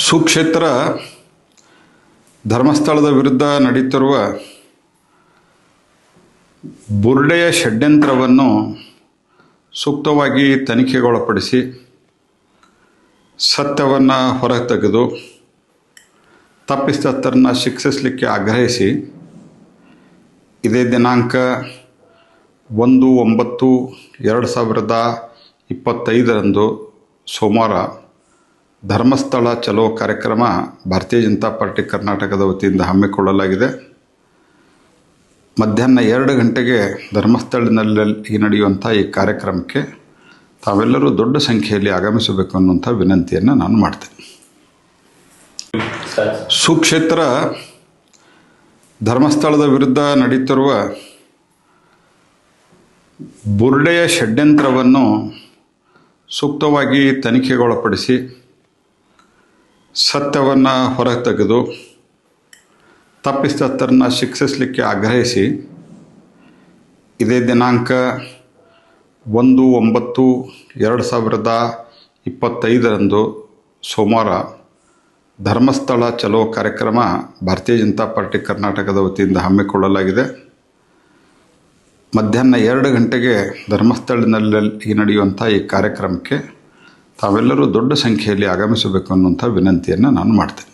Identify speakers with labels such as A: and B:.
A: ಸುಕ್ಷೇತ್ರ ಧರ್ಮಸ್ಥಳದ ವಿರುದ್ಧ ನಡೀತಿರುವ ಬುರ್ಡೆಯ ಷಡ್ಯಂತ್ರವನ್ನು ಸೂಕ್ತವಾಗಿ ತನಿಖೆಗೊಳಪಡಿಸಿ ಸತ್ಯವನ್ನು ಹೊರತೆಗೆದು ತಪ್ಪಿತಸ್ಥರನ್ನು ಶಿಕ್ಷಿಸಲಿಕ್ಕೆ ಆಗ್ರಹಿಸಿ ಇದೇ ದಿನಾಂಕ ಒಂದು ಒಂಬತ್ತು ಎರಡು ಸಾವಿರದ ಇಪ್ಪತ್ತೈದರಂದು ಸೋಮವಾರ ಧರ್ಮಸ್ಥಳ ಚಲೋ ಕಾರ್ಯಕ್ರಮ ಭಾರತೀಯ ಜನತಾ ಪಾರ್ಟಿ ಕರ್ನಾಟಕದ ವತಿಯಿಂದ ಹಮ್ಮಿಕೊಳ್ಳಲಾಗಿದೆ. ಮಧ್ಯಾಹ್ನ ಎರಡು ಗಂಟೆಗೆ ಧರ್ಮಸ್ಥಳದಲ್ಲಿ ನಡೆಯುವಂಥ ಈ ಕಾರ್ಯಕ್ರಮಕ್ಕೆ ತಾವೆಲ್ಲರೂ ದೊಡ್ಡ ಸಂಖ್ಯೆಯಲ್ಲಿ ಆಗಮಿಸಬೇಕು ಅನ್ನುವಂಥ ವಿನಂತಿಯನ್ನು ನಾನು ಮಾಡ್ತೇನೆ. ಸುಕ್ಷೇತ್ರ ಧರ್ಮಸ್ಥಳದ ವಿರುದ್ಧ ನಡೀತಿರುವ ಬುರ್ಡೆಯ ಷಡ್ಯಂತ್ರವನ್ನು ಸೂಕ್ತವಾಗಿ ತನಿಖೆಗೊಳಪಡಿಸಿ ಸತ್ಯವನ್ನು ಹೊರತೆಗೆದು ತಪ್ಪಿತಸ್ಥರನ್ನು ಶಿಕ್ಷಿಸಲಿಕ್ಕೆ ಆಗ್ರಹಿಸಿ, ಇದೇ ದಿನಾಂಕ ಒಂದು ಒಂಬತ್ತು ಎರಡು ಸಾವಿರದ ಇಪ್ಪತ್ತೈದರಂದು ಸೋಮವಾರ ಧರ್ಮಸ್ಥಳ ಚಲೋ ಕಾರ್ಯಕ್ರಮ ಭಾರತೀಯ ಜನತಾ ಪಾರ್ಟಿ ಕರ್ನಾಟಕದ ವತಿಯಿಂದ ಹಮ್ಮಿಕೊಳ್ಳಲಾಗಿದೆ. ಮಧ್ಯಾಹ್ನ ಎರಡು ಗಂಟೆಗೆ ಧರ್ಮಸ್ಥಳದಲ್ಲಿ ನಡೆಯುವಂಥ ಈ ಕಾರ್ಯಕ್ರಮಕ್ಕೆ ತಾವೆಲ್ಲರೂ ದೊಡ್ಡ ಸಂಖ್ಯೆಯಲ್ಲಿ ಆಗಮಿಸಬೇಕು ಅನ್ನುವಂಥ ವಿನಂತಿಯನ್ನು ನಾನು ಮಾಡ್ತೇನೆ.